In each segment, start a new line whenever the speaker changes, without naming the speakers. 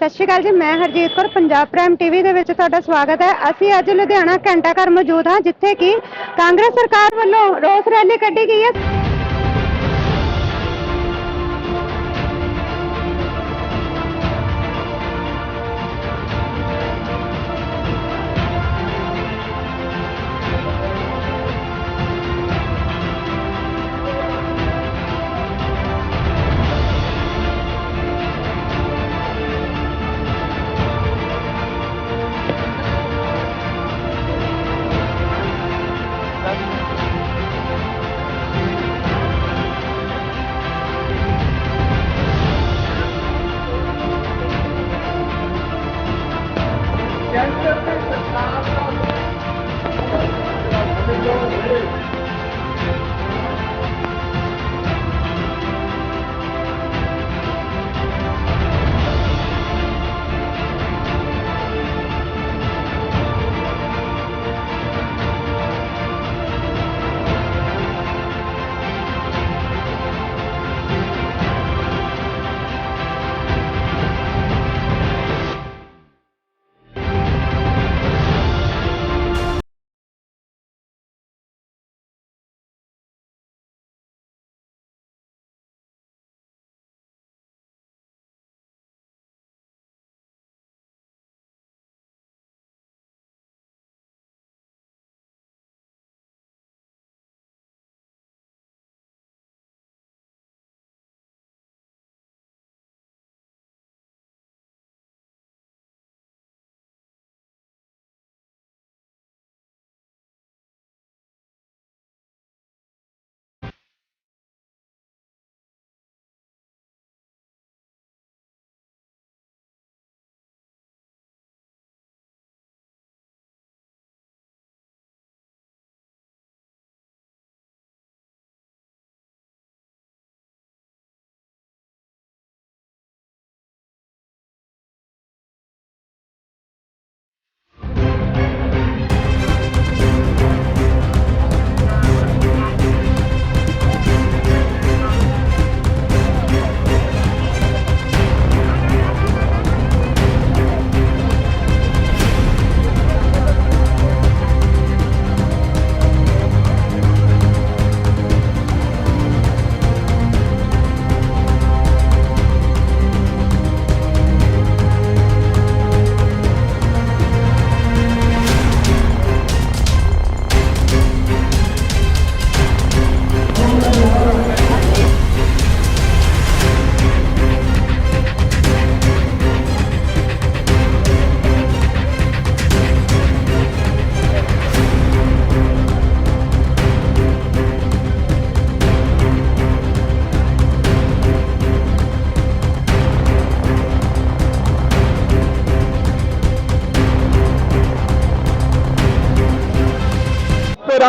ਸਤਿ ਸ਼੍ਰੀ ਅਕਾਲ ਜੀ, ਮੈਂ ਹਰਜੀਤ ਕੌਰ, ਪੰਜਾਬ ਪ੍ਰਾਈਮ ਟੀਵੀ ਦੇ ਵਿੱਚ ਤੁਹਾਡਾ ਸਵਾਗਤ ਹੈ। ਅਸੀਂ ਅੱਜ ਲੁਧਿਆਣਾ ਘੰਟਾ ਘਰ ਮੌਜੂਦ ਹਾਂ, ਜਿੱਥੇ ਕਿ ਕਾਂਗਰਸ ਸਰਕਾਰ ਵੱਲੋਂ ਰੋਸ ਰੈਲੀ ਕੱਢੀ ਗਈ ਹੈ।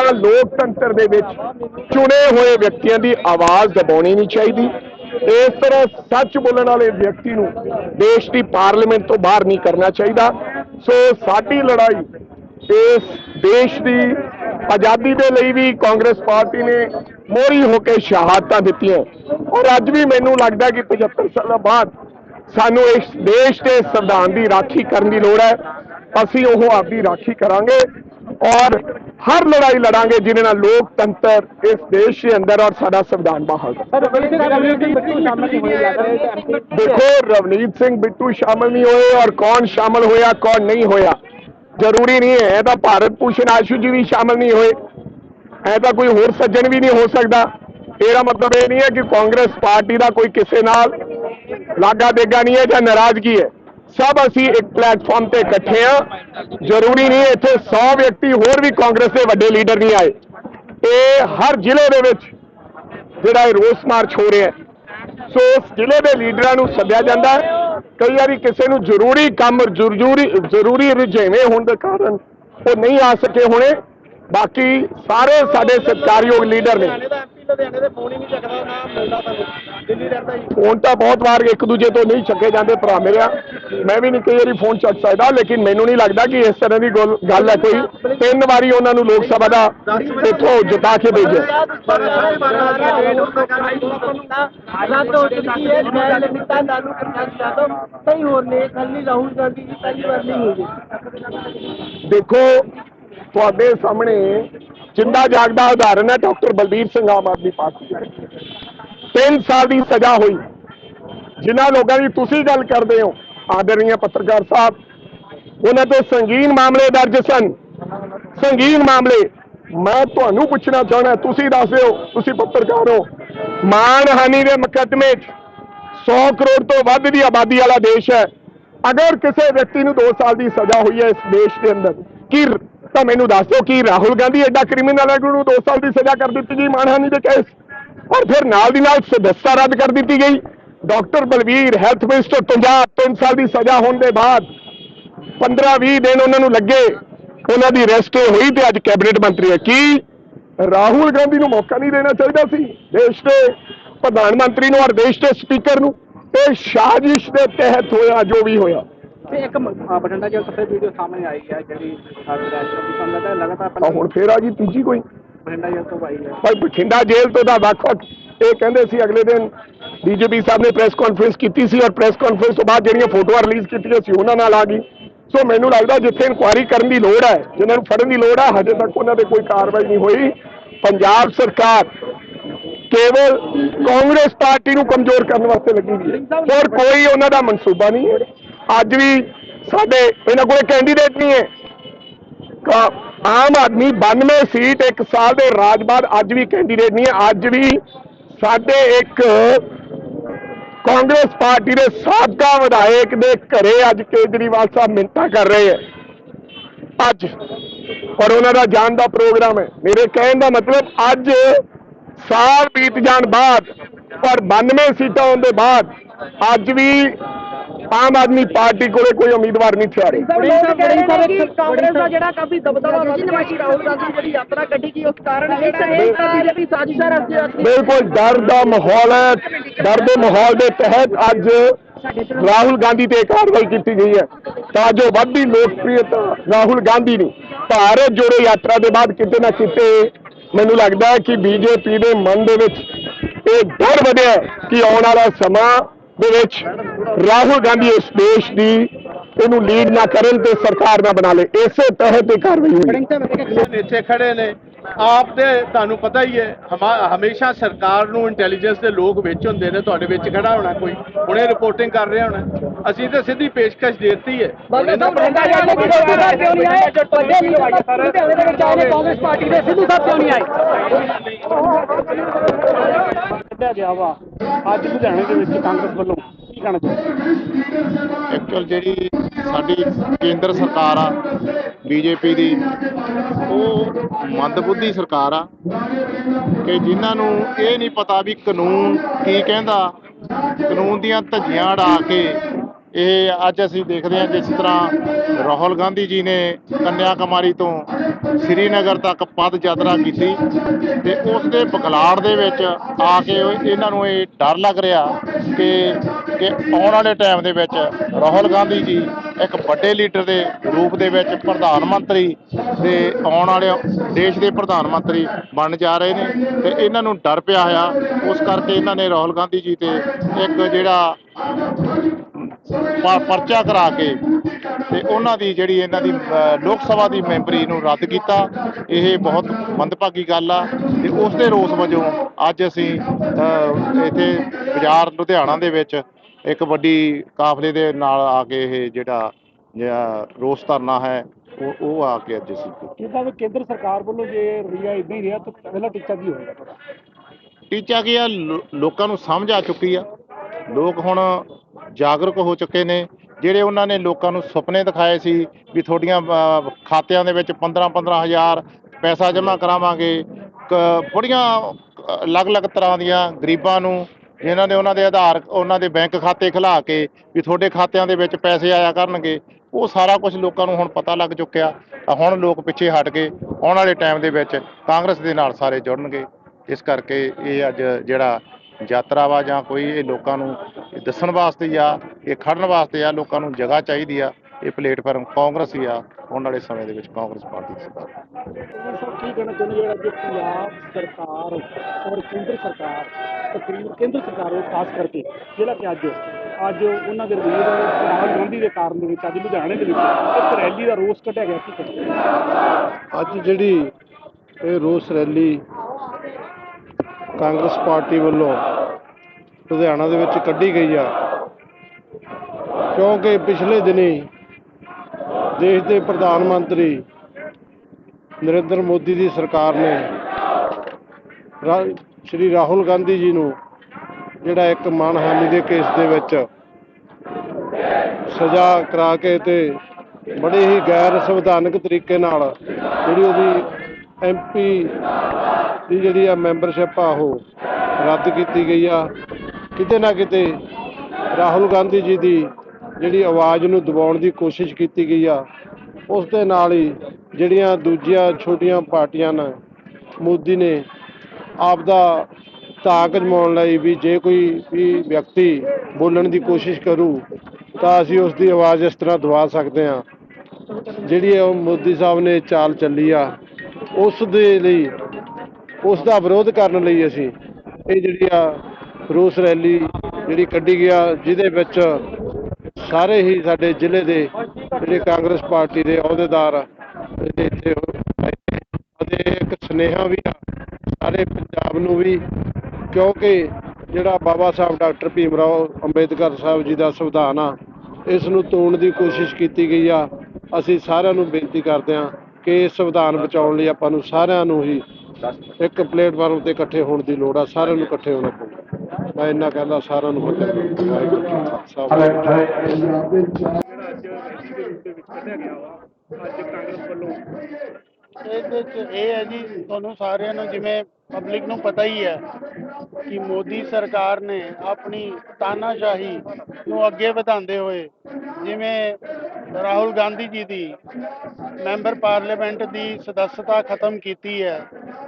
ਤਰ੍ਹਾਂ ਲੋਕਤੰਤਰ ਦੇ ਵਿੱਚ ਚੁਣੇ ਹੋਏ ਵਿਅਕਤੀਆਂ ਦੀ ਆਵਾਜ਼ ਦਬਾਉਣੀ ਨਹੀਂ ਚਾਹੀਦੀ। ਇਸ ਤਰ੍ਹਾਂ ਸੱਚ ਬੋਲਣ ਵਾਲੇ ਵਿਅਕਤੀ ਨੂੰ ਦੇਸ਼ ਦੀ ਪਾਰਲੀਮੈਂਟ ਤੋਂ ਬਾਹਰ ਨਹੀਂ ਕਰਨਾ ਚਾਹੀਦਾ। ਸੋ ਸਾਡੀ ਲੜਾਈ ਇਸ ਦੇਸ਼ ਦੀ ਆਜ਼ਾਦੀ ਦੇ ਲਈ ਵੀ ਕਾਂਗਰਸ ਪਾਰਟੀ ਨੇ ਮੋਹਰੀ ਹੋ ਕੇ ਸ਼ਹਾਦਤਾਂ ਦਿੱਤੀਆਂ। ਔਰ ਅੱਜ ਵੀ ਮੈਨੂੰ ਲੱਗਦਾ ਕਿ 75 ਸਾਲਾਂ ਬਾਅਦ ਸਾਨੂੰ ਇਸ ਦੇਸ਼ ਦੇ ਸੰਵਿਧਾਨ ਦੀ ਰਾਖੀ ਕਰਨ ਦੀ ਲੋੜ ਹੈ। ਅਸੀਂ ਉਹ ਆਪਦੀ ਰਾਖੀ ਕਰਾਂਗੇ। ਔਰ ਹਰ ਲੜਾਈ ਲੜਾਂਗੇ ਜਿਹਦੇ ਨਾਲ ਲੋਕਤੰਤਰ ਇਸ ਦੇਸ਼ ਦੇ ਅੰਦਰ ਔਰ ਸਾਡਾ ਸੰਵਿਧਾਨ ਬਹਾਲ ਦੇਖੋ ਰਵਨੀਤ ਸਿੰਘ ਬਿੱਟੂ ਸ਼ਾਮਲ ਨਹੀਂ ਹੋਏ ਔਰ ਕੌਣ ਸ਼ਾਮਲ ਹੋਇਆ ਕੌਣ ਨਹੀਂ ਹੋਇਆ। ਜ਼ਰੂਰੀ ਨਹੀਂ ਹੈ ਇਹ ਤਾਂ ਭਾਰਤ ਭੂਸ਼ਣ ਆਸ਼ੂ ਜੀ ਵੀ ਸ਼ਾਮਲ ਨਹੀਂ ਹੋਏ। ਐ ਤਾਂ ਕੋਈ ਹੋਰ ਸੱਜਣ ਵੀ ਨਹੀਂ ਹੋ ਸਕਦਾ। ਇਹਦਾ ਮਤਲਬ ਇਹ ਨਹੀਂ ਹੈ ਕਿ ਕਾਂਗਰਸ ਪਾਰਟੀ ਦਾ ਕੋਈ ਕਿਸੇ ਨਾਲ ਲਾਗਾ ਦੇਗਾ ਨਹੀਂ ਹੈ ਜਾਂ ਨਾਰਾਜ਼ਗੀ ਹੈ। ਸਭ ਅਸੀਂ ਇੱਕ ਪਲੇਟਫਾਰਮ ਤੇ ਇਕੱਠੇ ਆ ਜ਼ਰੂਰੀ ਨਹੀਂ ਇੱਥੇ 100 ਵਿਅਕਤੀ ਹੋਰ ਵੀ ਕਾਂਗਰਸ ਦੇ ਵੱਡੇ ਲੀਡਰ ਨਹੀਂ ਆਏ। ਇਹ ਹਰ ਜ਼ਿਲ੍ਹੇ ਦੇ ਵਿੱਚ ਜਿਹੜਾ ਇਹ ਰੋਸ ਮਾਰਚ ਹੋ ਰਿਹਾ ਸੋ ਉਸ ਜ਼ਿਲ੍ਹੇ ਦੇ ਲੀਡਰਾਂ ਨੂੰ ਸੱਦਿਆ ਜਾਂਦਾ ਕਈ ਵਾਰੀ ਕਿਸੇ ਨੂੰ ਜ਼ਰੂਰੀ ਕੰਮ ਜ਼ਰੂਰੀ ਜ਼ਰੂਰੀ ਰੁਝੇਵੇਂ ਹੋਣ ਦੇ ਕਾਰਨ ਉਹ ਨਹੀਂ ਆ ਸਕੇ ਹੋਣੇ। ਬਾਕੀ ਸਾਰੇ ਸਾਡੇ ਸਤਿਕਾਰਯੋਗ ਲੀਡਰ ਨੇ।
ਲੁਧਿਆਣੇ ਦੇ ਫੋਨ ਹੀ ਨਹੀਂ ਚੱਕਦਾ ਨਾ ਮਿਲਦਾ ਤੁਹਾਨੂੰ ਦਿੱਲੀ ਰਹਿੰਦਾ ਜੀ
ਫੋਨ ਤਾਂ ਬਹੁਤ ਵਾਰ ਇੱਕ ਦੂਜੇ ਤੋਂ ਨਹੀਂ ਚੱਕੇ ਜਾਂਦੇ ਭਰਾ ਮੇਰਿਆ ਮੈਂ ਵੀ ਨਹੀਂ ਕਈ ਵਾਰੀ ਫੋਨ ਚੱਕ ਸਕਦਾ ਲੇਕਿਨ ਮੈਨੂੰ ਨਹੀਂ ਲੱਗਦਾ ਕਿ ਇਸ ਤਰ੍ਹਾਂ ਦੀ ਗੋਲ- ਹੈ ਕੋਈ। ਤਿੰਨ ਵਾਰੀ ਉਹਨਾਂ ਨੂੰ ਲੋਕ ਸਭਾ ਦਾ ਇੱਥੋਂ ਜਿਤਾ ਕੇ ਭੇਜਿਆ।
ਰੱਦ ਹੋ ਚੁੱਕੀ ਹੈ ਮੈਂ ਲਗਤਾ ਲਾਲੂ ਪ੍ਰਸਾਦ ਯਾਦਵ। ਕਈ ਹੋਰ ਨੇ ਕੱਲੀ ਰਾਹੁਲ ਗਾਂਧੀ ਪਹਿਲੀ ਵਾਰ ਨਹੀਂ ਹੋਈ।
ਦੇਖੋ ਤੁਹਾਡੇ ਸਾਹਮਣੇ ਜਿੰਦਾ ਜਾਗਦਾ ਉਦਾਹਰਨ ਹੈ ਡਾਕਟਰ ਬਲਬੀਰ ਸਿੰਘ ਆਮ ਆਦਮੀ ਪਾਰਟੀ ਤਿੰਨ ਸਾਲ ਦੀ ਸਜ਼ਾ ਹੋਈ। ਜਿਨ੍ਹਾਂ ਲੋਕਾਂ ਦੀ ਤੁਸੀਂ ਗੱਲ ਕਰਦੇ ਹੋ ਆਦਰਣੀय ਪੱਤਰਕਾਰ ਸਾਹਿਬ, ਉਹਨਾਂ ਤੇ ਸੰਗੀਨ ਮਾਮਲੇ ਦਰਜ ਸਨ। ਸੰਗੀਨ ਮਾਮਲੇ, ਮੈਂ ਤੁਹਾਨੂੰ ਪੁੱਛਣਾ ਚਾਹਣਾ ਤੁਸੀਂ ਦੱਸ ਦਿਓ, ਤੁਸੀਂ ਪੱਤਰਕਾਰ ਹੋ। ਮਾਨਹਾਨੀ ਦੇ ਮੁਕੱਦਮੇ 'ਚ 100 ਕਰੋੜ ਤੋਂ ਵੱਧ ਦੀ ਆਬਾਦੀ ਵਾਲਾ ਦੇਸ਼ ਹੈ। ਅਗਰ ਕਿਸੇ ਵਿਅਕਤੀ ਨੂੰ 2 ਸਾਲ ਦੀ ਸਜ਼ਾ ਹੋਈ ਹੈ ਇਸ ਦੇਸ਼ ਦੇ ਅੰਦਰ, ਕਿ ਤਾਂ ਮੈਨੂੰ ਦੱਸ ਦਿਓ ਕਿ ਰਾਹੁਲ ਗਾਂਧੀ ਐਡਾ ਕ੍ਰਿਮੀਨਲ ਹੈ ਕਿ ਉਹਨੂੰ 2 ਸਾਲ ਦੀ ਸਜ਼ਾ ਕਰ ਦਿੱਤੀ ਗਈ ਮਾਨਹਾਨੀ ਦੇ ਕੇਸ? ਔਰ ਫਿਰ ਨਾਲ ਦੀ ਨਾਲ ਸਦੱਸਤਾ ਰੱਦ ਕਰ ਦਿੱਤੀ ਗਈ। Doctor Balvir, health minister Punjab 3 ਸਾਲ ਦੀ ਸਜ਼ਾ ਹੋਣ ਦੇ ਬਾਅਦ 15-20 ਦਿਨ ਉਹਨਾਂ ਨੂੰ ਲੱਗੇ। ਉਹਨਾਂ ਦੀ ਅਰੈਸਟ ਹੋਈ ਤੇ ਅੱਜ ਕੈਬਨਿਟ ਮੰਤਰੀ ਹੈ। ਕੀ ਰਾਹੁਲ ਗਾਂਧੀ ਨੂੰ ਮੌਕਾ ਨਹੀਂ ਦੇਣਾ ਚਾਹੀਦਾ ਸੀ? ਦੇਸ਼ ਦੇ ਪ੍ਰਧਾਨ ਮੰਤਰੀ ਨੂੰ ਔਰ ਦੇਸ਼ ਦੇ ਸਪੀਕਰ ਨੂੰ? ਇਹ ਸਾਜ਼ਿਸ਼ ਦੇ ਤਹਿਤ ਹੋਇਆ ਜੋ ਵੀ ਹੋਇਆ।
ਤੇ ਇੱਕ ਬਠਿੰਡਾ ਜੇਲ੍ਹ ਤੋਂ ਫਿਰ ਵੀਡੀਓ ਸਾਹਮਣੇ ਆਈ ਹੈ ਜਿਹੜੀ ਰਾਸ਼ਟਰਪਤੀ ਸੰਗਤ ਹੈ ਲਗਾਤਾਰ
ਤਾਂ ਹੁਣ ਫੇਰ ਆ ਜੀ ਤੀਜੀ ਕੋਈ?
ਬਠਿੰਡਾ ਜੇਲ੍ਹ ਤੋਂ ਆਈ ਹੈ।
ਭਾਈ ਬਠਿੰਡਾ ਜੇਲ੍ਹ ਤੋਂ ਦਾ ਵੱਖ-ਵੱਖ ਇਹ ਕਹਿੰਦੇ ਸੀ ਅਗਲੇ ਦਿਨ ਡੀਜੀਪੀ ਸਾਹਿਬ ਨੇ ਪ੍ਰੈਸ ਕਾਨਫਰੰਸ ਕੀਤੀ ਸੀ ਔਰ ਪ੍ਰੈਸ ਕਾਨਫਰੰਸ ਤੋਂ ਬਾਅਦ ਜਿਹੜੀਆਂ ਫੋਟੋਆਂ ਰਿਲੀਜ਼ ਕੀਤੀਆਂ ਸੀ ਉਹਨਾਂ ਨਾਲ ਆ ਗਈ। ਸੋ ਮੈਨੂੰ ਲੱਗਦਾ ਜਿੱਥੇ ਇਨਕੁਆਇਰੀ ਕਰਨ ਦੀ ਲੋੜ ਹੈ ਜਿਨ੍ਹਾਂ ਨੂੰ ਫੜਨ ਦੀ ਲੋੜ ਹੈ ਹਜੇ ਤੱਕ ਉਹਨਾਂ ਤੇ ਕੋਈ ਕਾਰਵਾਈ ਨਹੀਂ ਹੋਈ। ਪੰਜਾਬ ਸਰਕਾਰ ਕੇਵਲ ਕਾਂਗਰਸ ਪਾਰਟੀ ਨੂੰ ਕਮਜ਼ੋਰ ਕਰਨ ਵਾਸਤੇ ਲੱਗੀ ਹੋਈ ਹੈ। ਹੋਰ ਕੋਈ ਉਹਨਾਂ ਦਾ ਮਨਸੂਬਾ ਨਹੀਂ ਹੈ। ਅੱਜ ਵੀ ਸਾਡੇ ਇਹਨਾਂ ਕੋਲੇ ਕੈਂਡੀਡੇਟ ਨਹੀਂ ਹੈ। ਆਮ ਆਦਮੀ 92 ਸੀਟ ਇੱਕ ਸਾਲ ਦੇ ਰਾਜ ਬਾਅਦ ਅੱਜ ਵੀ ਕੈਂਡੀਡੇਟ ਨਹੀਂ ਹੈ। ਅੱਜ ਵੀ ਸਾਡੇ ਇੱਕ ਕਾਂਗਰਸ ਪਾਰਟੀ ਦੇ ਸਾਬਕਾ ਵਿਧਾਇਕ ਦੇ ਘਰੇ ਅੱਜ ਕੇਜਰੀਵਾਲ ਸਾਹਿਬ ਮਿੰਤਾ ਕਰ ਰਹੇ ਹੈ। ਅੱਜ। ਔਰ ਉਹਨਾਂ ਦਾ ਜਾਣ ਦਾ ਪ੍ਰੋਗਰਾਮ ਹੈ। ਮੇਰੇ ਕਹਿਣ ਦਾ ਮਤਲਬ ਅੱਜ ਸਾਲ ਬੀਤ ਜਾਣ ਬਾਅਦ, ਪਰ 92 ਸੀਟਾਂ ਆਉਣ ਦੇ ਬਾਅਦ ਅੱਜ ਵੀ ਆਮ ਆਦਮੀ ਪਾਰਟੀ ਕੋਲੇ ਕੋਈ ਉਮੀਦਵਾਰ ਨਹੀਂ ਠਹਿਰੇ
ਕਾਂਗਰਸ ਦਾ ਜਿਹੜਾ ਕਾਫੀ ਦਬਦਬਾ ਵੱਧ ਗਿਆ ਸੀ ਰਾਹੁਲ ਗਾਂਧੀ ਦੀ ਜਿਹੜੀ ਯਾਤਰਾ ਕੱਢੀ ਗਈ ਉਸ ਕਾਰਨ ਜਿਹੜਾ ਇਹ ਬੀਜੇਪੀ ਸਾਜ਼ਿਸ਼ਾਂ ਰਚਦੀ ਹੈ
ਬਿਲਕੁਲ ਡਰ ਦਾ ਮਾਹੌਲ ਹੈ ਡਰ ਦੇ ਮਾਹੌਲ ਦੇ ਤਹਿਤ ਅੱਜ ਰਾਹੁਲ ਗਾਂਧੀ ਤੇ ਕਾਰਵਾਈ ਕੀਤੀ ਗਈ ਹੈ। ਤਾਂ ਜੋ ਵੱਧਦੀ ਲੋਕਪ੍ਰਿਯਤਾ ਰਾਹੁਲ ਗਾਂਧੀ ਨੂੰ। ਭਾਰਤ ਜੋੜੋ ਯਾਤਰਾ ਦੇ ਬਾਅਦ ਕਿਤੇ ਨਾ ਕਿਤੇ ਮੈਨੂੰ ਲੱਗਦਾ ਹੈ ਕਿ ਬੀਜੇਪੀ ਦੇ ਮਨ ਦੇ ਵਿੱਚ ਇਹ ਡਰ ਵਧਿਆ ਹੈ ਕਿ ਆਉਣ ਵਾਲਾ ਸਮਾਂ ਦੇ ਵਿੱਚ ਰਾਹੁਲ ਗਾਂਧੀ ਇਸ ਦੇਸ਼ ਦੀ ਇਹਨੂੰ ਲੀਡ ਨਾ ਕਰਨ ਤੇ ਸਰਕਾਰ ਨਾ ਬਣਾ ਲੇ। ਇਸੇ ਤਹਿਤ ਇਹ ਕਾਰਵਾਈ ਹੋਈ।
ਇੱਥੇ ਖੜੇ ਨੇ। ਆਪ ਤੇ ਤੁਹਾਨੂੰ ਪਤਾ ਹੀ ਹੈ ਹਮਾ- ਹਮੇਸ਼ਾ ਸਰਕਾਰ ਨੂੰ ਇੰਟੈਲੀਜੈਂਸ ਦੇ ਲੋਕ ਵਿੱਚ ਹੁੰਦੇ ਨੇ ਤੁਹਾਡੇ ਵਿੱਚ ਖੜਾ ਹੋਣਾ ਕੋਈ ਹੁਣੇ ਰਿਪੋਰਟਿੰਗ ਕਰ ਰਿਹਾ ਹੋਣਾ। ਅਸੀਂ ਤੇ ਸਿੱਧੀ ਪੇਸ਼ਕਸ਼ ਦੇ ਦਿੱਤੀ ਹੈ।
ਕਾਂਗਰਸ ਪਾਰਟੀ ਦੇ ਸਿੱਧੂ ਸਾਹਿਬ ਕਿਉਂ ਨਹੀਂ ਆਏ? ਕੱਢਿਆ ਗਿਆ ਵਾ ਅੱਜ ਲੁਧਿਆਣੇ ਦੇ ਵਿੱਚ ਕਾਂਗਰਸ ਵੱਲੋਂ ਕੀ ਕਹਿਣਾ ਚਾਹੁੰਦੇ
ਐਕਚੁਅਲ ਜਿਹੜੀ ਸਾਡੀ ਕੇਂਦਰ ਸਰਕਾਰ ਆ, ਬੀਜੇਪੀ ਦੀ, ਉਹ ਮੰਦਬੁੱਧੀ ਸਰਕਾਰ ਆ ਕਿ ਜਿਨ੍ਹਾਂ ਨੂੰ ਇਹ ਨਹੀਂ ਪਤਾ ਵੀ ਕਾਨੂੰਨ ਕੀ ਕਹਿੰਦਾ, ਕਾਨੂੰਨ ਦੀਆਂ ਧੱਜੀਆਂ ਉਡਾ ਕੇ ਇਹ ਅੱਜ ਅਸੀਂ ਦੇਖਦੇ ਹਾਂ ਜਿਸ ਤਰ੍ਹਾਂ ਰਾਹੁਲ ਗਾਂਧੀ ਜੀ ਨੇ ਕੰਨਿਆ ਕੁਮਾਰੀ ਤੋਂ ਸ੍ਰੀਨਗਰ ਤੱਕ ਪਦ ਯਾਤਰਾ ਕੀਤੀ ਤੇ ਉਸ ਦੇ ਬਗਲਾੜ ਦੇ ਵਿੱਚ ਆ ਕੇ ਇਹਨਾਂ ਨੂੰ ਇਹ ਡਰ ਲੱਗ ਰਿਹਾ ਕਿ ਕਿ ਆਉਣ ਵਾਲੇ ਟਾਈਮ ਦੇ ਵਿੱਚ ਰਾਹੁਲ ਗਾਂਧੀ ਜੀ ਇੱਕ ਵੱਡੇ ਲੀਡਰ ਦੇ ਰੂਪ ਦੇ ਵਿੱਚ ਪ੍ਰਧਾਨ ਮੰਤਰੀ ਦੇ ਆਉਣ ਵਾਲੇ ਦੇਸ਼ ਦੇ ਪ੍ਰਧਾਨ ਮੰਤਰੀ ਬਣ ਜਾ ਰਹੇ ਨੇ ਤੇ ਇਹਨਾਂ ਨੂੰ ਡਰ ਪਿਆ ਹੋਇਆ। ਉਸ ਕਰਕੇ ਇਹਨਾਂ ਨੇ ਰਾਹੁਲ ਗਾਂਧੀ ਜੀ ਤੇ ਇੱਕ ਜਿਹੜਾ ਪਰਚਾ ਕਰਾ ਕੇ ਤੇ ਉਹਨਾਂ ਦੀ ਜਿਹੜੀ ਇਹਨਾਂ ਦੀ ਲੋਕ ਸਭਾ ਦੀ ਮੈਂਬਰੀ ਨੂੰ ਰੱਦ ਕੀਤਾ। ਇਹ ਬਹੁਤ ਮੰਦਭਾਗੀ ਗੱਲ ਆ ਤੇ ਉਸ ਦੇ ਰੋਸ ਵਜੋਂ ਅੱਜ ਅਸੀਂ ਇੱਥੇ ਬਾਜ਼ਾਰ ਲੁਧਿਆਣਾ ਦੇ ਵਿੱਚ ਇੱਕ ਵੱਡੀ ਕਾਫਲੇ ਦੇ ਨਾਲ ਆ ਕੇ ਇਹ ਜਿਹੜਾ ਰੋਸ ਧਰਨਾ ਹੈ ਉਹ ਉਹ ਆ ਕੇ ਅੱਜ ਅਸੀਂ ਕੀਤਾ।
ਜਿੱਦਾਂ ਵੀ ਕੇਂਦਰ ਸਰਕਾਰ ਵੱਲੋਂ ਜੇ ਰਿਹਾ ਇਦਾਂ ਹੀ ਰਿਹਾ ਤਾਂ ਪਹਿਲਾ ਟੀਚਾ ਕੀ ਹੋਏਗਾ ਤੁਹਾਡਾ?
ਟੀਚਾ ਕੀ ਆ? ਲੋਕਾਂ ਨੂੰ ਸਮਝ ਆ ਚੁੱਕੀ ਆ। ਲੋਕ ਹੁਣ ਜਾਗਰੂਕ ਹੋ ਚੁੱਕੇ ਨੇ। ਜਿਹੜੇ ਉਹਨਾਂ ਨੇ ਲੋਕਾਂ ਨੂੰ ਸੁਪਨੇ ਦਿਖਾਏ ਸੀ ਵੀ ਤੁਹਾਡੀਆਂ ਖਾਤਿਆਂ ਦੇ ਵਿੱਚ 15 15000 ਪੈਸਾ ਜਮ੍ਹਾਂ ਕਰਾਵਾਂਗੇ ਬੜੀਆਂ ਅਲੱਗ-ਅਲੱਗ ਤਰ੍ਹਾਂ ਦੀਆਂ ਗਰੀਬਾਂ ਨੂੰ ਜਿਨ੍ਹਾਂ ਨੇ ਉਹਨਾਂ ਦੇ ਆਧਾਰ, ਉਹਨਾਂ ਦੇ ਬੈਂਕ ਖਾਤੇ ਖਿਲਾ ਕੇ ਵੀ ਤੁਹਾਡੇ ਖਾਤਿਆਂ ਦੇ ਵਿੱਚ ਪੈਸੇ ਆਇਆ ਕਰਨਗੇ। ਉਹ ਸਾਰਾ ਕੁਝ ਲੋਕਾਂ ਨੂੰ ਹੁਣ ਪਤਾ ਲੱਗ ਚੁੱਕਿਆ। ਤਾਂ ਹੁਣ ਲੋਕ ਪਿੱਛੇ ਹਟ ਗਏ। ਆਉਣ ਵਾਲੇ ਟਾਈਮ ਦੇ ਵਿੱਚ ਕਾਂਗਰਸ ਦੇ ਨਾਲ ਸਾਰੇ ਜੁੜਨਗੇ। ਇਸ ਕਰਕੇ ਇਹ ਅੱਜ ਜਿਹੜਾ ਯਾਤਰਾ ਵਾ ਜਾਂ ਕੋਈ ਇਹ ਲੋਕਾਂ ਨੂੰ ਦੱਸਣ ਵਾਸਤੇ ਆ, ਇਹ ਖੜਨ ਵਾਸਤੇ ਆ, ਲੋਕਾਂ ਨੂੰ ਜਗ੍ਹਾ ਚਾਹੀਦੀ ਆ, ਇਹ ਪਲੇਟਫਾਰਮ ਕਾਂਗਰਸ ਹੀ ਆ। ਆਉਣ ਵਾਲੇ ਸਮੇਂ ਦੇ ਵਿੱਚ ਕਾਂਗਰਸ ਪਾਰਟੀ ਦੀ ਸਰਕਾਰ।
ਸਰ, ਕੀ ਕਹਿਣਾ ਚਾਹੁੰਦੇ ਜਿਹੜਾ ਪੰਜਾਬ ਸਰਕਾਰ ਔਰ ਕੇਂਦਰ ਸਰਕਾਰ ਤਕਰੀਬਨ ਕੇਂਦਰ ਸਰਕਾਰ ਉਹ ਖਾਸ ਕਰਕੇ ਜਿਹੜਾ ਕਿ ਅੱਜ ਅੱਜ ਉਹਨਾਂ ਦੇ ਰਵੀਰ ਰਾਹੁਲ ਗਾਂਧੀ ਦੇ ਕਾਰਨ ਦੇ ਵਿੱਚ ਅੱਜ ਲੁਧਿਆਣੇ ਦੇ ਵਿੱਚ ਇੱਕ ਰੈਲੀ ਦਾ ਰੋਸ ਕੱਢਿਆ ਗਿਆ ਕੀ
ਅੱਜ ਜਿਹੜੀ ਇਹ ਰੋਸ ਰੈਲੀ ਕਾਂਗਰਸ ਪਾਰਟੀ ਵੱਲੋਂ ਲੁਧਿਆਣਾ ਦੇ ਵਿੱਚ ਕੱਢੀ ਗਈ ਆ, ਕਿਉਂਕਿ ਪਿਛਲੇ ਦਿਨੀ ਦੇਸ਼ ਦੇ ਪ੍ਰਧਾਨ ਮੰਤਰੀ ਨਰਿੰਦਰ ਮੋਦੀ ਦੀ ਸਰਕਾਰ ਨੇ ਸ਼੍ਰੀ ਰਾਹੁਲ ਗਾਂਧੀ ਜੀ ਨੂੰ ਜਿਹੜਾ ਇੱਕ ਮਾਨਹਾਨੀ ਦੇ ਕੇਸ ਦੇ ਵਿੱਚ ਸਜ਼ਾ ਕਰਾ ਕੇ ਤੇ ਬੜੇ ਹੀ ਗੈਰ ਸੰਵਿਧਾਨਕ ਤਰੀਕੇ ਨਾਲ ਜਿਹੜੀ ਉਹਦੀ ਐਮਪੀ ਦੀ ਜਿਹੜੀ ਆ ਮੈਂਬਰਸ਼ਿਪ ਆ ਉਹ ਰੱਦ ਕੀਤੀ ਗਈ ਆ। ਕਿਤੇ ਨਾ ਕਿਤੇ ਰਾਹੁਲ ਗਾਂਧੀ ਜੀ ਦੀ ਜਿਹੜੀ ਆਵਾਜ਼ ਨੂੰ ਦਬਾਉਣ ਦੀ ਕੋਸ਼ਿਸ਼ ਕੀਤੀ ਗਈ ਆ, ਉਸ ਦੇ ਨਾਲ ਹੀ ਜਿਹੜੀਆਂ ਦੂਜੀਆਂ ਛੋਟੀਆਂ ਪਾਰਟੀਆਂ ਨੇ, ਮੋਦੀ ਨੇ ਆਪ ਦਾ ਤਾਕ ਜਮਾਉਣ ਲਈ ਵੀ ਜੇ ਕੋਈ ਵੀ ਵਿਅਕਤੀ ਬੋਲਣ ਦੀ ਕੋਸ਼ਿਸ਼ ਕਰੂ, ਤਾਂ ਅਸੀਂ ਉਸ ਦੀ ਆਵਾਜ਼ ਇਸ ਤਰ੍ਹਾਂ ਦਵਾ ਸਕਦੇ ਹਾਂ। ਜਿਹੜੀ ਉਹ ਮੋਦੀ ਸਾਹਿਬ ਨੇ ਚਾਲ ਚੱਲੀ ਆ, ਉਸ ਦੇ ਲਈ, ਉਸ ਦਾ ਵਿਰੋਧ ਕਰਨ ਲਈ ਅਸੀਂ ਇਹ ਜਿਹੜੀ ਆ ਰੋਸ ਰੈਲੀ ਜਿਹੜੀ ਕੱਢੀ ਗਿਆ ਜਿਹਦੇ ਵਿੱਚ ਸਾਰੇ ਹੀ ਸਾਡੇ ਜ਼ਿਲ੍ਹੇ ਦੇ ਜਿਹੜੇ ਕਾਂਗਰਸ ਪਾਰਟੀ ਦੇ ਅਹੁਦੇਦਾਰ ਇੱਥੇ ਅਤੇ ਇੱਕ ਸੁਨੇਹਾ ਵੀ ਆ ਸਾਰੇ ਪੰਜਾਬ ਨੂੰ ਵੀ, ਕਿਉਂਕਿ ਜਿਹੜਾ ਬਾਬਾ ਸਾਹਿਬ ਡਾਕਟਰ ਭੀਮ ਰਾਓ ਅੰਬੇਦਕਰ ਸਾਹਿਬ ਜੀ ਦਾ ਸੰਵਿਧਾਨ ਆ, ਇਸ ਨੂੰ ਤੋੜਨ ਦੀ ਕੋਸ਼ਿਸ਼ ਕੀਤੀ ਗਈ ਆ। ਅਸੀਂ ਸਾਰਿਆਂ ਨੂੰ ਬੇਨਤੀ ਕਰਦੇ ਹਾਂ ਕਿ ਇਹ ਸੰਵਿਧਾਨ ਬਚਾਉਣ ਲਈ ਆਪਾਂ ਨੂੰ ਸਾਰਿਆਂ ਨੂੰ ਹੀ ਇੱਕ ਪਲੇਟਫਾਰਮ ਤੇ ਇਕੱਠੇ ਹੋਣ ਦੀ ਲੋੜ ਆ, ਸਾਰਿਆਂ ਨੂੰ ਇਕੱਠੇ ਹੋਣਾ ਪਊਗਾ। ਮੈਂ ਇੰਨਾ ਕਹਿੰਦਾ ਸਾਰਿਆਂ ਨੂੰ ਵੱਡਾ ਵਾਹਿਗੁਰੂ ਜੀ। ਕਾ ਖਾਲਸਾ ਵਾਹਿਗੁਰੂ ਜੀ ਕੀ ਫਤਿਹ।
ਇਹਦੇ ਚ ਇਹ ਹੈ ਜੀ, ਤੁਹਾਨੂੰ ਸਾਰਿਆਂ ਨੂੰ ਜਿਵੇਂ ਪਬਲਿਕ ਨੂੰ ਪਤਾ ਹੀ ਹੈ ਕਿ ਮੋਦੀ ਸਰਕਾਰ ਨੇ ਆਪਣੀ ਤਾਨਾਸ਼ਾਹੀ ਨੂੰ ਅੱਗੇ ਵਧਾਉਂਦੇ ਹੋਏ ਜਿਵੇਂ ਰਾਹੁਲ ਗਾਂਧੀ ਜੀ ਦੀ ਮੈਂਬਰ ਪਾਰਲੀਮੈਂਟ ਦੀ ਸਦੱਸਤਾ ਖਤਮ ਕੀਤੀ ਹੈ,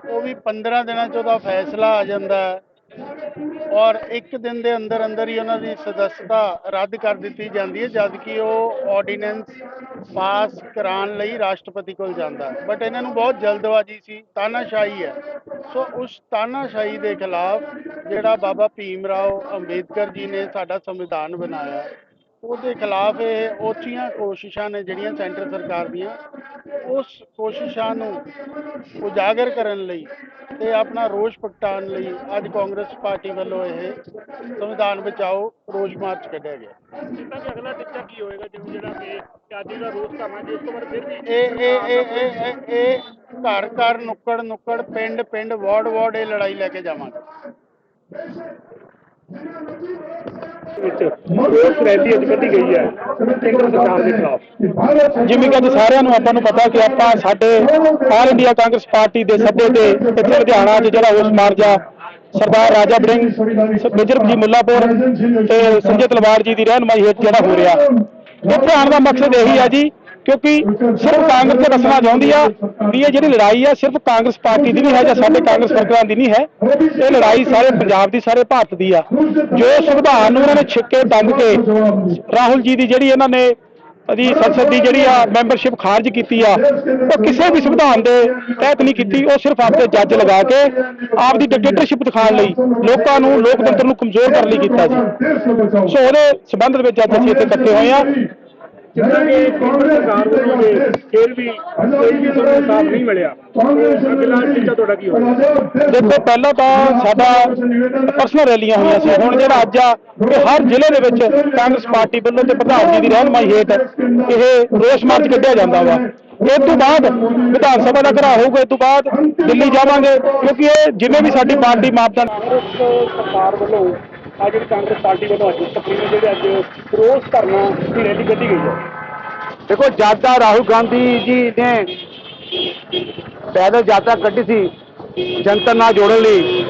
ਉਹ ਵੀ 15 ਦਿਨਾਂ ਚ ਉਹਦਾ ਫੈਸਲਾ ਆ ਜਾਂਦਾ ਹੈ। ਔਰ ਇੱਕ ਦਿਨ ਦੇ ਅੰਦਰ ਅੰਦਰ ਹੀ ਉਹਨਾਂ ਦੀ ਸਦੱਸਤਾ ਰੱਦ ਕਰ ਦਿੱਤੀ ਜਾਂਦੀ ਹੈ, ਜਦ ਕਿ ਉਹ ਆਰਡੀਨੈਂਸ ਪਾਸ ਕਰਾਉਣ ਲਈ ਰਾਸ਼ਟਰਪਤੀ ਕੋਲ ਜਾਂਦਾ ਹੈ। ਬਟ ਇਹਨਾਂ ਨੂੰ ਬਹੁਤ ਜਲਦਬਾਜ਼ੀ ਸੀ, ਤਾਨਾਸ਼ਾਹੀ ਹੈ। ਸੋ ਉਸ ਤਾਨਾਸ਼ਾਹੀ ਦੇ ਖਿਲਾਫ ਜਿਹੜਾ ਬਾਬਾ ਭੀਮ ਰਾਓ ਅੰਬੇਦਕਰ ਜੀ ਨੇ ਸਾਡਾ ਸੰਵਿਧਾਨ ਬਣਾਇਆ ਉਹਦੇ ਖਿਲਾਫ ਇਹ ਉੱਚੀਆਂ ਕੋਸ਼ਿਸ਼ਾਂ ਨੇ ਜਿਹੜੀਆਂ ਸੈਂਟਰ ਸਰਕਾਰ ਦੀਆਂ ਉਸ ਕੋਸ਼ਿਸ਼ਾਂ ਨੂੰ ਉਜਾਗਰ ਕਰਨ ਲਈ ਤੇ ਆਪਣਾ ਰੋਸ ਪ੍ਰਗਟਾਉਣ ਲਈ ਅੱਜ ਕਾਂਗਰਸ ਪਾਰਟੀ ਵੱਲੋਂ ਇਹ ਸੰਵਿਧਾਨ ਬਚਾਓ ਰੋਸ ਮਾਰਚ ਕੱਢਿਆ ਗਿਆ।
ਜਿੱਦਾਂ ਕਿ ਅਗਲਾ ਟਿੱਚਾ ਕੀ ਹੋਏਗਾ ਜਿਵੇਂ ਜਿਹੜਾ ਕਿ ਅੱਜ ਦਾ ਰੋਸ ਕਰਨਾ ਜੀ ਉਸ ਤੋਂ ਬਾਅਦ ਫਿਰ ਵੀ
ਇਹ ਇਹ ਇਹ- ਇਹ ਘਰ ਘਰ ਨੁੱਕੜ ਨੁੱਕੜ ਪਿੰਡ ਪਿੰਡ ਵਾਰਡ ਵਾਰਡ ਇਹ ਲੜਾਈ ਲੈ ਕੇ ਜਾਵਾਂਗੇ।
ਵਿੱਚ ਰੋਸ ਰੈਲੀ ਅੱਜ ਕੱਢੀ ਗਈ ਹੈ ਕੇਂਦਰ ਸਰਕਾਰ ਦੇ ਖਿਲਾਫ।
ਜਿਵੇਂ ਕਿ ਅੱਜ ਸਾਰਿਆਂ ਨੂੰ ਆਪਾਂ ਨੂੰ ਪਤਾ ਕਿ ਆਪਾਂ ਸਾਡੇ ਆਲ ਇੰਡੀਆ ਕਾਂਗਰਸ ਪਾਰਟੀ ਦੇ ਸੱਦੇ ਤੇ ਇੱਥੇ ਲੁਧਿਆਣਾ 'ਚ ਜਿਹੜਾ ਉਸ ਮਾਰਜਾ ਸਰਦਾਰ ਰਾਜਾ ਬੜਿੰਗ ਮੇਜਰ ਜੀ ਮੁੱਲਾਪੁਰ ਤੇ ਸੰਜੇ ਤਲਵਾਰ ਜੀ ਦੀ ਰਹਿਨਮਾਈ ਹੇਠ ਜਿਹੜਾ ਹੋ ਰਿਹਾ। ਇੱਥੇ ਆਉਣ ਦਾ ਮਕਸਦ ਇਹੀ ਹੈ ਜੀ ਕਿਉਂਕਿ ਸਿਰਫ ਕਾਂਗਰਸ ਤੇ ਦੱਸਣਾ ਚਾਹੁੰਦੀ ਆ, ਵੀ ਇਹ ਜਿਹੜੀ ਲੜਾਈ ਆ ਸਿਰਫ ਕਾਂਗਰਸ ਪਾਰਟੀ ਦੀ ਨਹੀਂ ਹੈ ਜਾਂ ਸਾਡੇ ਕਾਂਗਰਸ ਵਰਕਰਾਂ ਦੀ ਨਹੀਂ ਹੈ। ਇਹ ਲੜਾਈ ਸਾਰੇ ਪੰਜਾਬ ਦੀ, ਸਾਰੇ ਭਾਰਤ ਦੀ ਆ। ਜੋ ਸੰਵਿਧਾਨ ਨੂੰ ਇਹਨਾਂ ਨੇ ਛਿੱਕੇ, ਬੰਦ ਕੇ, ਰਾਹੁਲ ਜੀ ਦੀ ਜਿਹੜੀ ਇਹਨਾਂ ਨੇ ਉਹਦੀ ਸੰਸਦ ਦੀ ਜਿਹੜੀ ਆ ਮੈਂਬਰਸ਼ਿਪ ਖਾਰਜ ਕੀਤੀ ਆ, ਉਹ ਕਿਸੇ ਵੀ ਸੰਵਿਧਾਨ ਦੇ ਤਹਿਤ ਨਹੀਂ ਕੀਤੀ। ਉਹ ਸਿਰਫ ਆਪਦੇ ਜੱਜ ਲਗਾ ਕੇ ਆਪ ਦੀ ਡਿਕਟੇਟਰਸ਼ਿਪ ਦਿਖਾਉਣ ਲਈ ਲੋਕਾਂ ਨੂੰ, ਲੋਕਤੰਤਰ ਨੂੰ ਕਮਜ਼ੋਰ ਕਰਨ ਲਈ ਕੀਤਾ ਜੀ। ਸੋ ਉਹਦੇ ਸਬੰਧ ਵਿੱਚ ਅੱਜ ਅਸੀਂ ਇੱਥੇ ਇਕੱਠੇ ਹੋਏ ਆ।
ਜਿੱਦਾਂ ਕਿ ਕੇਂਦਰ ਸਰਕਾਰ ਵੱਲੋਂ ਵੀ ਫਿਰ ਵੀ ਕੋਈ ਵੀ ਤੁਹਾਨੂੰ ਇਨਸਾਫ ਨਹੀਂ ਮਿਲਿਆ। ਅਗਲਾ ਟਿੱਚਾ ਤੁਹਾਡਾ ਕੀ ਹੋਵੇਗਾ
ਦੇਖੋ ਪਹਿਲਾਂ ਤਾਂ ਸਾਡਾ ਪਰਸਨਲ ਰੈਲੀਆਂ ਹੋਈਆਂ ਸੀ। ਹੁਣ ਜਿਹੜਾ ਅੱਜ ਆ ਕਿ ਹਰ ਜ਼ਿਲ੍ਹੇ ਦੇ ਵਿੱਚ ਕਾਂਗਰਸ ਪਾਰਟੀ ਵੱਲੋਂ ਤੇ ਪ੍ਰਧਾਨ ਜੀ ਦੀ ਰਹਿਨਮਾਈ ਹੇਠ ਇਹ ਰੋਸ ਮਾਰਚ ਕੱਢਿਆ ਜਾਂਦਾ ਵਾ। ਇਸ ਤੋਂ ਬਾਅਦ ਵਿਧਾਨ ਸਭਾ ਦਾ ਘਰਾ ਹੋਊਗਾ ਇਸ ਤੋਂ ਬਾਅਦ ਦਿੱਲੀ ਜਾਵਾਂਗੇ। ਕਿਉਂਕਿ ਇਹ ਜਿਵੇਂ ਵੀ ਸਾਡੀ ਪਾਰਟੀ ਮਾਪਦੰਡ
ਕਾਂਗਰਸ ਸਰਕਾਰ ਵੱਲੋਂ ਅੱਜ ਜਿਹੜੀ ਕਾਂਗਰਸ ਪਾਰਟੀ ਵੱਲੋਂ ਅੱਜ ਤਕਰੀਬਨ ਜਿਹੜੇ ਅੱਜ ਰੋਸ ਧਰਨਾ ਦੀ ਰੈਲੀ ਕੱਢੀ ਗਈ ਹੈ।
ਦੇਖੋ ਜਦ ਦਾ ਰਾਹੁਲ ਗਾਂਧੀ ਜੀ ਨੇ ਪੈਦਲ ਯਾਤਰਾ ਕੱਢੀ ਸੀ ਜਨਤਾ ਨਾਲ ਜੋੜਨ ਲਈ।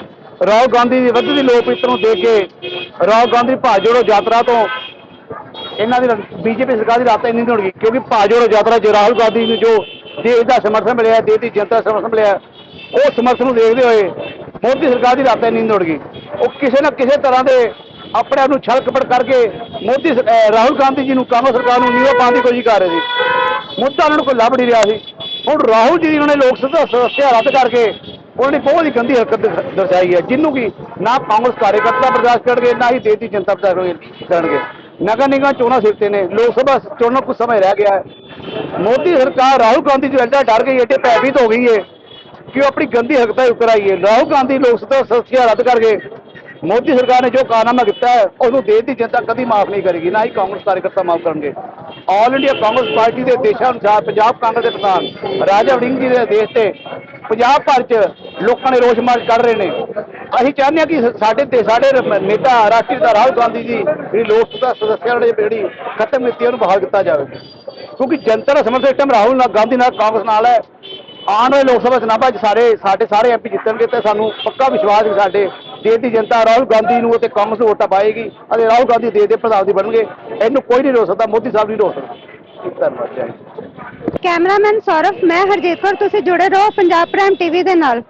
ਰਾਹੁਲ ਗਾਂਧੀ ਦੀ ਵੱਧਦੀ ਲੋਕਪ੍ਰਿਯਤਾ ਨੂੰ ਦੇਖ ਕੇ ਰਾਹੁਲ ਗਾਂਧੀ ਭਾਜ ਜੋੜੋ ਯਾਤਰਾ ਤੋਂ ਇਹਨਾਂ ਦੀ ਬੀਜੇਪੀ ਸਰਕਾਰ ਦੀ ਰਾਤ ਇੰਨੀ ਨਹੀਂ ਹੋਣੀ, ਕਿਉਂਕਿ ਭਾਜ ਜੋੜੋ ਯਾਤਰਾ 'ਚ ਰਾਹੁਲ ਗਾਂਧੀ ਨੂੰ ਜੋ ਦੇਸ਼ ਦਾ ਸਮਰਥਨ ਮਿਲਿਆ ਦੇਸ਼ ਦੀ ਜਨਤਾ ਦਾ ਸਮਰਥਨ ਮਿਲਿਆ। ਉਹ ਸਮਰਥਨ ਨੂੰ ਦੇਖਦੇ ਹੋਏ ਮੋਦੀ ਸਰਕਾਰ ਦੀ ਰਾਤਾਂ ਨੀਂਦ ਉੜ ਗਈ। ਉਹ ਕਿਸੇ ਨਾ ਕਿਸੇ ਤਰ੍ਹਾਂ ਦੇ ਆਪਣੇ ਆਪ ਨੂੰ ਛਲ ਕਪਟ ਕਰਕੇ ਮੋਦੀ ਰਾਹੁਲ ਗਾਂਧੀ ਜੀ ਨੂੰ ਕਾਂਗਰਸ ਸਰਕਾਰ ਨੂੰ ਨੀਵਾ ਪਾਉਣ ਦੀ ਕੋਸ਼ਿਸ਼ ਕਰ ਰਹੇ ਸੀ। ਮੁੱਦਾ ਉਹਨਾਂ ਨੂੰ ਕੋਈ ਲੱਭ ਨਹੀਂ ਰਿਹਾ ਸੀ। ਹੁਣ ਰਾਹੁਲ ਜੀ ਉਹਨਾਂ ਨੇ ਲੋਕ ਸਭਾ ਸਦੱਸਿਆ ਰੱਦ ਕਰਕੇ ਉਹਨਾਂ ਨੇ ਬਹੁਤ ਹੀ ਗੰਦੀ ਹਰਕਤ ਦਰਸਾਈ ਹੈ। ਜਿਹਨੂੰ ਕਿ ਨਾ ਕਾਂਗਰਸ ਕਾਰਜਕਰਤਾ ਬਰਦਾਸ਼ਤ ਕਰਨਗੇ, ਨਾ ਹੀ ਦੇਸ਼ ਦੀ ਜਨਤਾ ਬਰਦਾਸ਼ਤ ਕਰਨਗੇ। ਨਗਰ ਨਿਗਮ ਚੋਣਾਂ ਸਿਰ ਤੇ ਨੇ। ਲੋਕ ਸਭਾ ਚੋਣਾਂ ਕੁਝ ਸਮੇਂ ਰਹਿ ਗਿਆ ਹੈ। ਮੋਦੀ ਸਰਕਾਰ ਰਾਹੁਲ ਗਾਂਧੀ ਜੀ ਐਡਾ ਡਰ ਗਈ ਐਡੇ ਭੈਭੀਤ ਹੋ ਗਈ ਹੈ। ਕਿ ਉਹ ਆਪਣੀ ਗੰਦੀ ਹਰਕਤਾਂ ਉੱਪਰ ਆਈ ਹੈ? ਰਾਹੁਲ ਗਾਂਧੀ ਲੋਕ ਸਭਾ ਸਦੱਸਿਆ ਰੱਦ ਕਰਕੇ ਮੋਦੀ ਸਰਕਾਰ ਨੇ ਜੋ ਕਾਰਨਾਮਾ ਕੀਤਾ ਹੈ, ਉਹਨੂੰ ਦੇਸ਼ ਦੀ ਜਨਤਾ ਕਦੀ ਮਾਫ ਨਹੀਂ ਕਰੇਗੀ, ਨਾ ਹੀ ਕਾਂਗਰਸ ਕਾਰਜਕਰਤਾ ਮਾਫ ਕਰਨਗੇ। ਆਲ ਇੰਡੀਆ ਕਾਂਗਰਸ ਪਾਰਟੀ ਦੇ ਦੇਸ਼ਾਂ ਅਨੁਸਾਰ ਪੰਜਾਬ ਕਾਂਗਰਸ ਦੇ ਪ੍ਰਧਾਨ ਰਾਜਾ ਵੜਿੰਗ ਜੀ ਦੇ ਦੇਸ਼ ਤੇ ਪੰਜਾਬ ਭਰ ਚ ਲੋਕਾਂ ਨੇ ਰੋਸ ਮਾਰਚ ਕਰ ਰਹੇ ਨੇ। ਅਸੀਂ ਚਾਹੁੰਦੇ ਹਾਂ ਕਿ ਸਾਡੇ ਤੇ ਸਾਡੇ ਨੇਤਾ ਰਾਸ਼ਟਰੀ ਨੇਤਾ ਰਾਹੁਲ ਗਾਂਧੀ ਜੀ ਜਿਹੜੀ ਲੋਕ ਸਭਾ ਸਦਸਿਆਂ ਨੇ ਜਿਹੜੀ ਖਤਮ ਕੀਤੀ ਉਹਨੂੰ ਬਹਾਲ ਕੀਤਾ ਜਾਵੇ। ਕਿਉਂਕਿ ਜਨਤਾ ਦਾ ਸਮਰਥਨ ਇਸ ਟਾਈਮ ਰਾਹੁਲ ਗਾਂਧੀ ਨਾਲ, ਕਾਂਗਰਸ ਨਾਲ ਹੈ। ਆਉਣ ਵਾਲੇ ਲੋਕ ਸਭਾ ਚੁਣਾਵਾਂ 'ਚ ਸਾਰੇ ਸਾਡੇ ਸਾਰੇ ਐਮਪੀ ਜਿੱਤਣਗੇ ਤੇ ਸਾਨੂੰ ਪੱਕਾ ਵਿਸ਼ਵਾਸ ਹੈ ਸਾਡੇ ਦੇਸ਼ ਦੀ ਜਨਤਾ ਰਾਹੁਲ ਗਾਂਧੀ ਨੂੰ ਅਤੇ ਕਾਂਗਰਸ ਨੂੰ ਵੋਟਾਂ ਪਾਏਗੀ ਅਤੇ ਰਾਹੁਲ ਗਾਂਧੀ ਦੇਸ਼ ਦੇ ਪ੍ਰਧਾਨ ਬਣਨਗੇ। ਇਹਨੂੰ ਕੋਈ ਨਹੀਂ ਰੋਕ ਸਕਦਾ, ਮੋਦੀ ਸਾਹਿਬ ਨਹੀਂ ਰੋਕ ਸਕਦਾ। ਧੰਨਵਾਦ, ਜੈ
ਕੈਮਰਾਮੈਨ ਸੌਰਵ, ਮੈਂ ਹਰਜੀਤ ਕੌਰ, ਤੁਸੀਂ ਜੁੜੇ ਰਹੋ ਪੰਜਾਬ ਪ੍ਰਾਈਮ ਟੀਵੀ ਦੇ ਨਾਲ।